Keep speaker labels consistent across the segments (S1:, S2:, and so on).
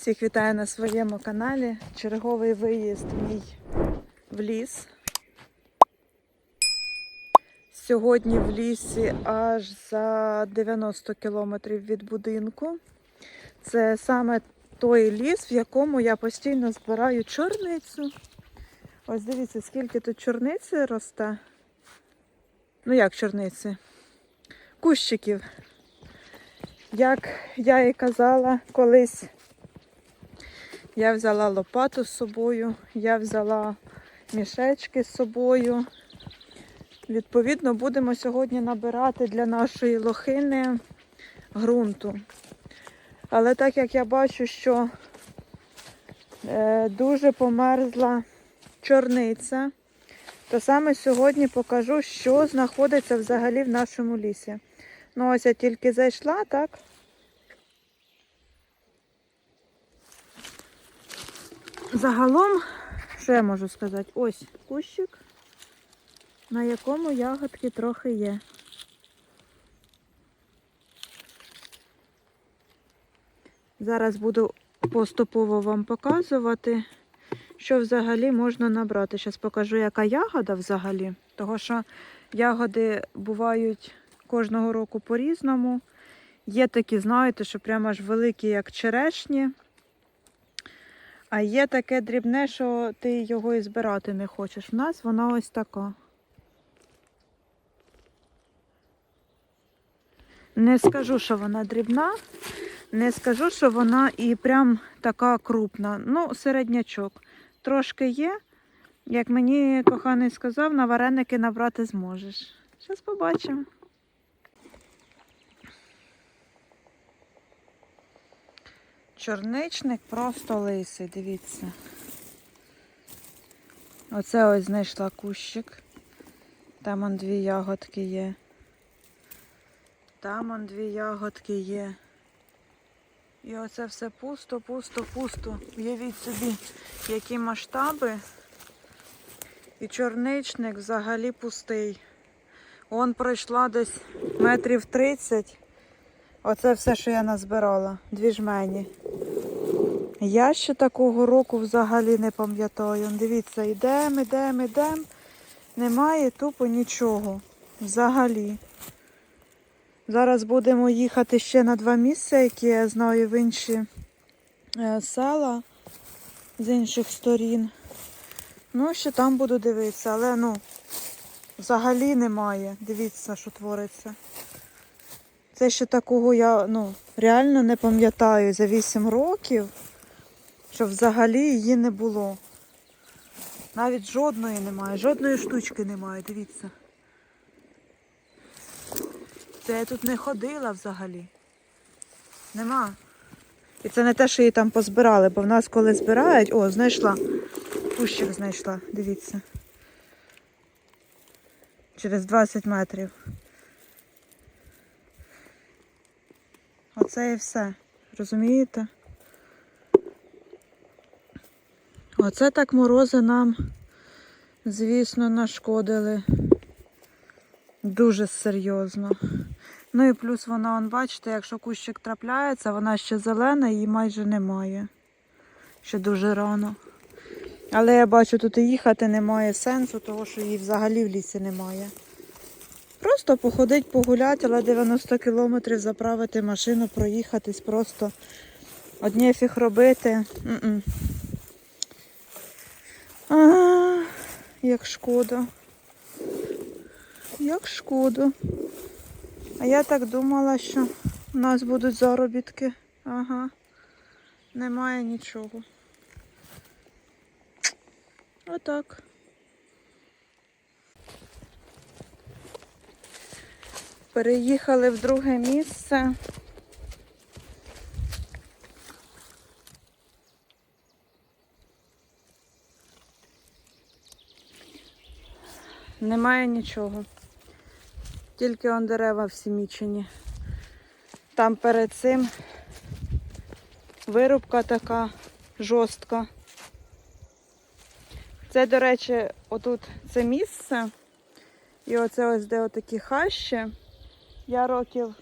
S1: Всіх вітаю на своєму каналі. Черговий виїзд мій в ліс. Сьогодні в лісі аж за 90 кілометрів від будинку. Це саме той ліс, в якому я постійно збираю чорницю. Ось дивіться, скільки тут чорниці росте. Ну як чорниці? Кущиків. Як я і казала колись, я взяла лопату з собою, я взяла мішечки з собою. Відповідно, будемо сьогодні набирати для нашої лохини ґрунту. Але так як я бачу, що е, дуже померзла чорниця, то саме сьогодні покажу, що знаходиться взагалі в нашому лісі. Ну, ось я тільки зайшла, так? Загалом, що я можу сказати? Ось кущик, на якому ягодки трохи є. Зараз буду поступово вам показувати, що взагалі можна набрати. Зараз покажу, яка ягода взагалі. Того що ягоди бувають кожного року по-різному. Є такі, знаєте, що прямо аж великі, як черешні. А є таке дрібне, що ти його і збирати не хочеш. У нас вона ось така. Не скажу, що вона дрібна, не скажу, що вона і прям така крупна. Ну, середнячок. Трошки є. Як мені коханий сказав, на вареники набрати зможеш. Зараз побачимо. Чорничник просто лисий, дивіться. Оце ось знайшла кущик. Там он дві ягодки є. Там он дві ягодки є. І оце все пусто, пусто, пусто. Уявіть собі, які масштаби. І чорничник взагалі пустий. Он пройшла десь метрів 30. Оце все, що я назбирала. Дві жмені. Я ще такого року взагалі не пам'ятаю. Дивіться, йдемо, йдемо, йдемо. Немає тупо нічого. Взагалі. Зараз будемо їхати ще на два місця, які я знаю в інші е, села з інших сторін. Ну, ще там буду дивитися, але ну, взагалі немає. Дивіться, що твориться. Це ще такого я ну, реально не пам'ятаю за 8 років, що взагалі її не було. Навіть жодної немає, жодної штучки немає, дивіться. Це я тут не ходила взагалі. Нема. І це не те, що її там позбирали, бо в нас коли збирають... О, знайшла. Кущик знайшла, дивіться. Через 20 метрів. Оце і все. Розумієте? Оце так морози нам, звісно, нашкодили. Дуже серйозно. Ну і плюс вона, он, бачите, якщо кущик трапляється, вона ще зелена, її майже немає. Ще дуже рано. Але я бачу, тут і їхати немає сенсу, тому що її взагалі в лісі немає. Просто походить, погуляти, але 90 кілометрів заправити машину, проїхатись, просто одні фіг робити. А, як шкода. Як шкода. А я так думала, що у нас будуть заробітки. Ага. Немає нічого. Отак. Переїхали в друге місце. Немає нічого. Тільки он дерева всі мічені. Там перед цим вирубка така жорстка. Це, до речі, отут це місце. І оце ось де отакі хащі. Я років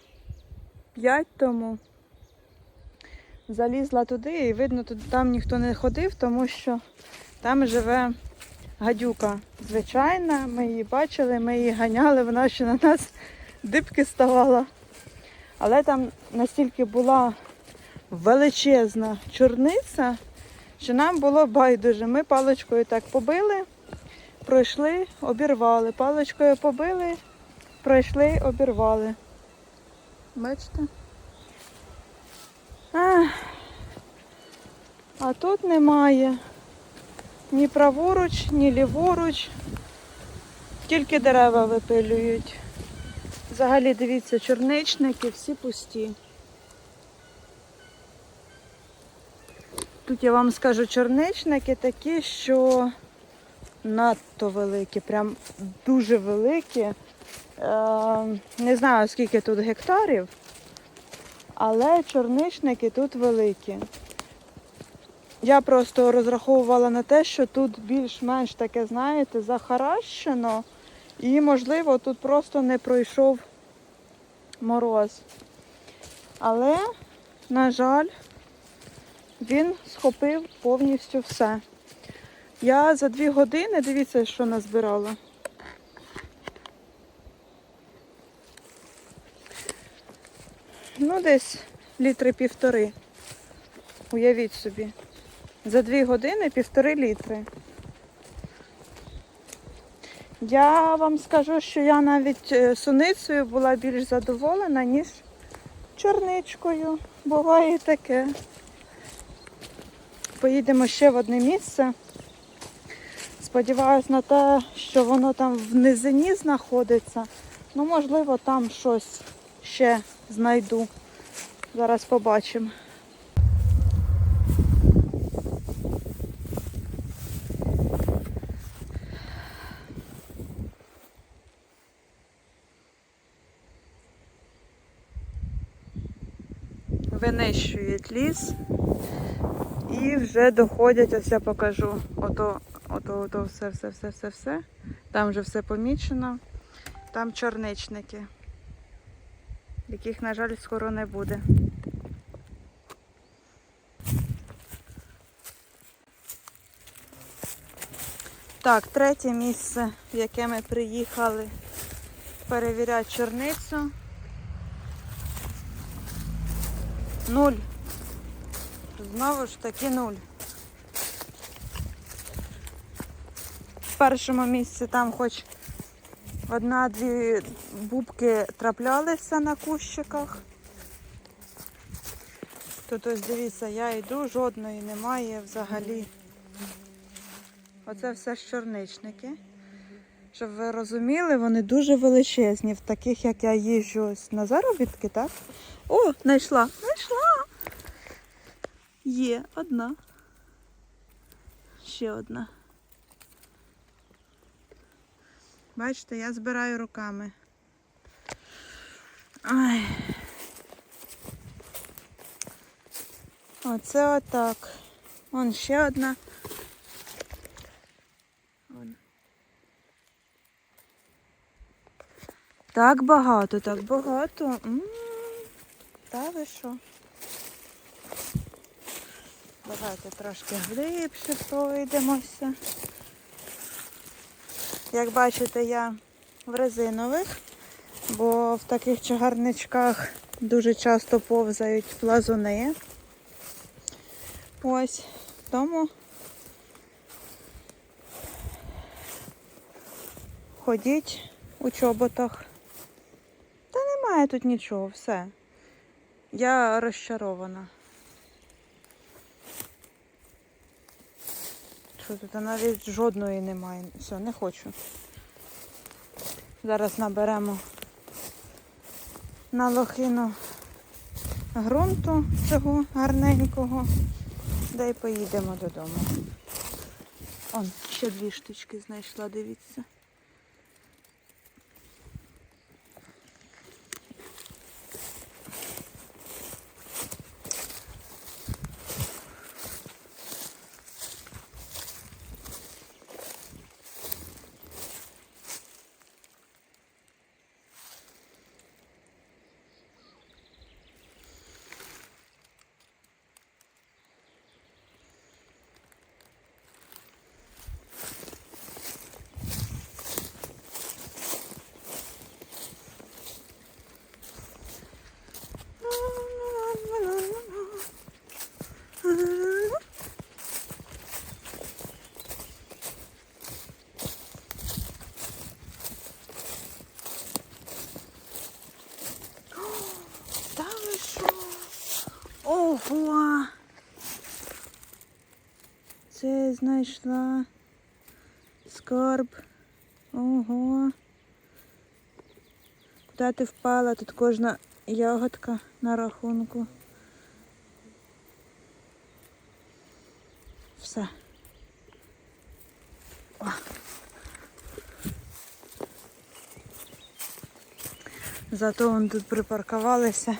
S1: 5 тому залізла туди і видно, там ніхто не ходив, тому що там живе гадюка. Звичайна, ми її бачили, ми її ганяли, вона ще на нас дибки ставала. Але там настільки була величезна чорниця, що нам було байдуже. Ми паличкою так побили, пройшли, обірвали. Паличкою побили, пройшли, обірвали. Бачите? А, а тут немає ні праворуч, ні ліворуч. Тільки дерева випилюють. Взагалі, дивіться, чорничники всі пусті. Тут я вам скажу чорничники такі, що надто великі, прям дуже великі. Е, не знаю, скільки тут гектарів, але чорничники тут великі. Я просто розраховувала на те, що тут більш-менш таке, знаєте, захаращено. І, можливо, тут просто не пройшов мороз. Але, на жаль, він схопив повністю все. Я за дві години, дивіться, що назбирала. Ну, десь літри півтори. Уявіть собі. За дві години півтори літри. Я вам скажу, що я навіть е, суницею була більш задоволена, ніж чорничкою. Буває таке. Поїдемо ще в одне місце. Сподіваюсь на те, що воно там в низині знаходиться. Ну, можливо, там щось ще знайду. Зараз побачимо. Винищують ліс і вже доходять, ось я покажу. Ото, ото, ото все, все, все, все, все. Там вже все помічено. Там чорничники, яких, на жаль, скоро не буде. Так, третє місце, в яке ми приїхали перевіряти чорницю. Нуль. Знову ж таки нуль. В першому місці там хоч одна-дві бубки траплялися на кущиках. Тут ось дивіться, я йду, жодної немає взагалі. Оце все ж чорничники. Щоб ви розуміли, вони дуже величезні, в таких, як я їжджу ось на заробітки, так? О, знайшла, знайшла. Є одна. Ще одна. Бачите, я збираю руками. Ай. Оце отак. Вон ще одна. Так багато, так багато. Та ви що? Давайте трошки глибше пройдемося. Як бачите, я в резинових, бо в таких чагарничках дуже часто повзають плазуни. Ось, тому ходіть у чоботах. Та немає тут нічого, все. Я розчарована. Що тут навіть жодної немає. Все, не хочу. Зараз наберемо на лохину ґрунту цього гарненького, да й поїдемо додому. Он, ще дві штучки знайшла, дивіться. Знайшла скарб. Ого. Куди ти впала? Тут кожна ягодка на рахунку. Все. О. Зато вон тут припаркувалися.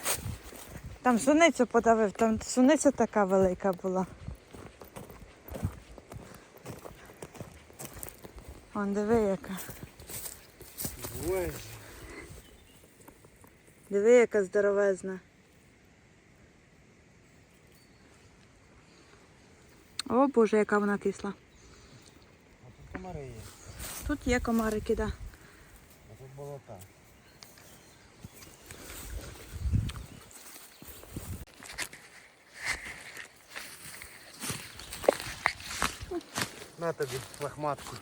S1: Там суницю подавив, там суниця така велика була. Вон диви яка.
S2: Боже.
S1: Диви, яка здоровезна. О Боже, яка вона кисла.
S2: А тут комари є.
S1: Тут є комарики, да.
S2: А тут болота. На тобі лохматку.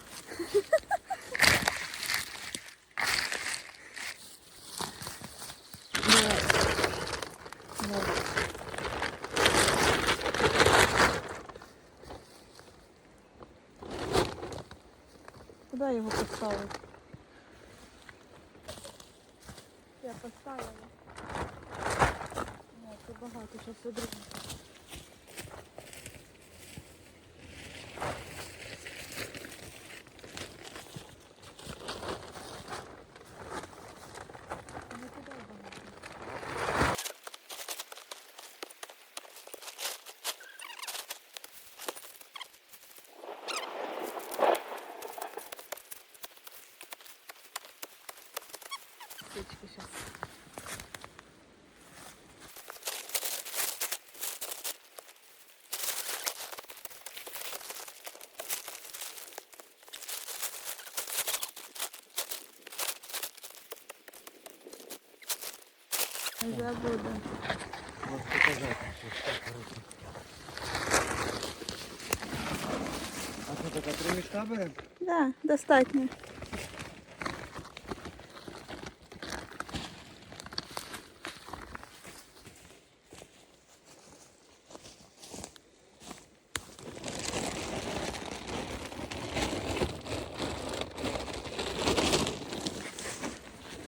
S1: Куди його поставити? Я поставила. Ні, це багато, зараз одруг. Свічки зараз. Забуду.
S2: Можу показати, що так коротко. А що така три мішка беремо?
S1: Да, достатньо.